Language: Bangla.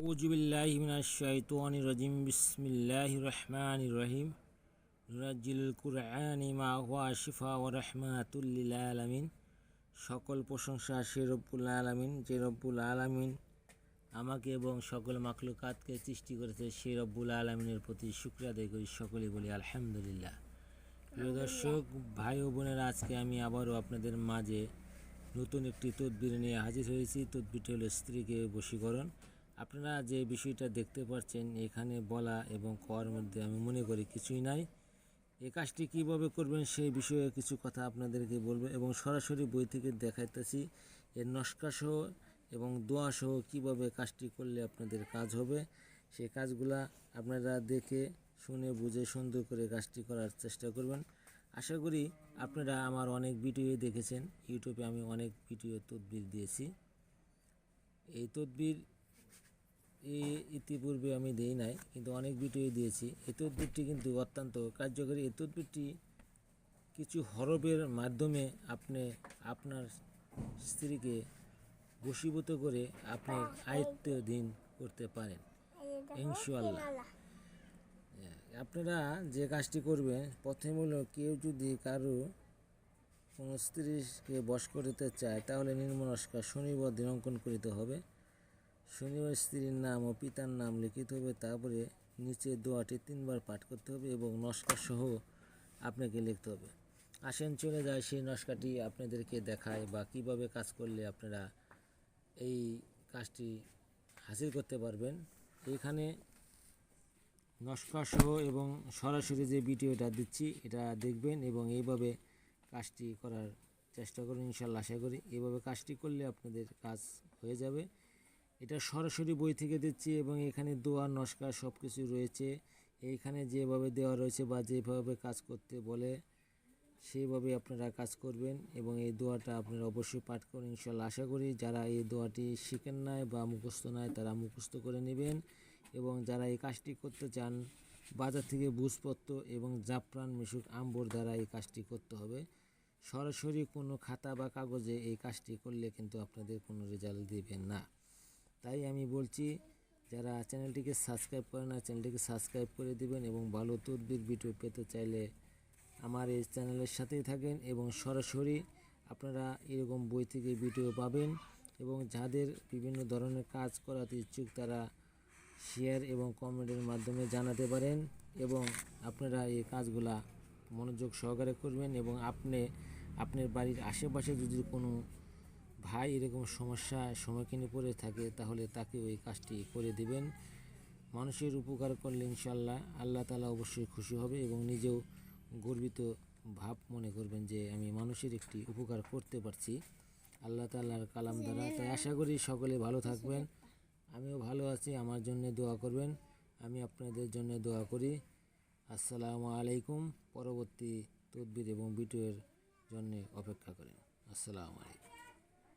আউজুবিল্লাহ মিনাশাইতুয়ানি রাজিম বিসমিল্লাহ রহমান রহিম রাজিল কুরআন মা ওয়া শিফা ওয়া রাহমাতুল্লিল আলামিন সকল প্রশংসা সে রব্বুল আলামিন, যে রব্বুল আলামিন আমাকে এবং সকল মাকলুকাতকে সৃষ্টি করেছে, সে রব্বুল আলমিনের প্রতি শুক্র আদায় করি। সকলে বলি আলহামদুলিল্লাহ। প্রিয় দর্শক, ভাই ও বোনের, আজকে আমি আবারও আপনাদের মাঝে নতুন একটি তদবির নিয়ে হাজির হয়েছি। তদ্বিরটি হলো স্ত্রীকে বশীকরণ। আপনারা যে বিষয়টা দেখতে পাচ্ছেন এখানে বলা এবং করার মধ্যে আমি মনে করি কিছুই নাই। এই কাজটি কীভাবে করবেন সেই বিষয়ে কিছু কথা আপনাদেরকে বলব এবং সরাসরি বই থেকে দেখাইতেছি। এর নস্কাসহ এবং দোয়াসহ কীভাবে কাজটি করলে আপনাদের কাজ হবে সেই কাজগুলা আপনারা দেখে, শুনে, বুঝে, সুন্দর করে কাজটি করার চেষ্টা করবেন। আশা করি আপনারা আমার অনেক ভিডিও দেখেছেন। ইউটিউবে আমি অনেক ভিডিও তদবির দিয়েছি। এই তদবির এই ইতিপূর্বে আমি দেই নাই, কিন্তু অনেক ভিডিও দিয়েছি। এই তদবিরটি কিন্তু অত্যন্ত কার্যকরী। এই তদবিরটি কিছু হরফের মাধ্যমে আপনি আপনার স্ত্রীকে বশীভূত করে আপনার আয়ত্তাধীন করতে পারেন। ইনশাল্লাহ আপনারা যে কাজটি করবেন, প্রথমে হলো কেউ যদি কারও কোনো স্ত্রীকে বশ করতে চায়, তাহলে নির্মনস্কার শনিবার দিন অঙ্কন করিতে হবে। শনিবার স্ত্রীর নাম ও পিতার নাম লিখিতে হবে, তারপরে নিচে দোয়াটি তিনবার পাঠ করতে হবে এবং নস্কার সহ আপনাকে লিখতে হবে। আসেন, চলে যায় সেই নস্কাটি আপনাদেরকে দেখায় বা কীভাবে কাজ করলে আপনারা এই কাজটি হাসিল করতে পারবেন। এখানে নস্কার সহ এবং সরাসরি যে ভিডিওটা দিচ্ছি, এটা দেখবেন এবং এইভাবে কাজটি করার চেষ্টা করুন ইনশাল্লাহ, আশা করি। এইভাবে কাজটি করলে আপনাদের কাজ হয়ে যাবে। এটা সরাসরি বই থেকে দিচ্ছি এবং এখানে দোয়া নস্কা সব কিছু রয়েছে। এইখানে যেভাবে দেওয়া রয়েছে বা যেভাবে কাজ করতে বলে সেইভাবে আপনারা কাজ করবেন এবং এই দোয়াটা আপনারা অবশ্যই পাঠ করুন ইনশাল্লাহ আশা করি যারা এই দোয়াটি শিখেন নাই বা মুখস্থ নাই, তারা মুখস্থ করে নেবেন এবং যারা এই কাজটি করতে চান, বাজার থেকে বুঝপত্র এবং জাফরান, মিশুক, আম্বর দ্বারা এই কাজটি করতে হবে। সরাসরি কোনো খাতা বা কাগজে এই কাজটি করলে কিন্তু আপনাদের কোনো রেজাল্ট দিবেন না। তাই আমি বলছি, যারা চ্যানেলটিকে সাবস্ক্রাইব করে না, চ্যানেলটিকে সাবস্ক্রাইব করে দিবেন এবং ভালো তদবির ভিডিও পেতে চাইলে আমার এই চ্যানেলের সাথেই থাকেন এবং সরাসরি আপনারা এরকম বই থেকে ভিডিও পাবেন এবং যাদের বিভিন্ন ধরনের কাজ করাতে ইচ্ছুক তারা শেয়ার এবং কমেন্টের মাধ্যমে জানাতে পারেন এবং আপনারা এই কাজগুলা মনোযোগ সহকারে করবেন এবং আপনি, আপনার বাড়ির আশেপাশে যদি কোনো ভাই এরকম সমস্যার সম্মুখীন পড়ে থাকে, তাহলে তাকে ওই কাজটি করে দিবেন। মানুষের উপকার করলে ইনশাল্লাহ আল্লাহ তালা অবশ্যই খুশি হবে এবং নিজেও গর্বিত ভাব মনে করবেন যে আমি মানুষের একটি উপকার করতে পারছি। আল্লাহ তাল্লাহর কালাম দ্বারা। তাই আশা করি সকলে ভালো থাকবেন। আমিও ভালো আছি, আমার জন্য দোয়া করবেন। আমি আপনাদের জন্য দোয়া করি। আসসালামু আলাইকুম। পরবর্তী তদবির এবং ভিডিওর জন্য অপেক্ষা করেন। আসসালামু আলাইকুম।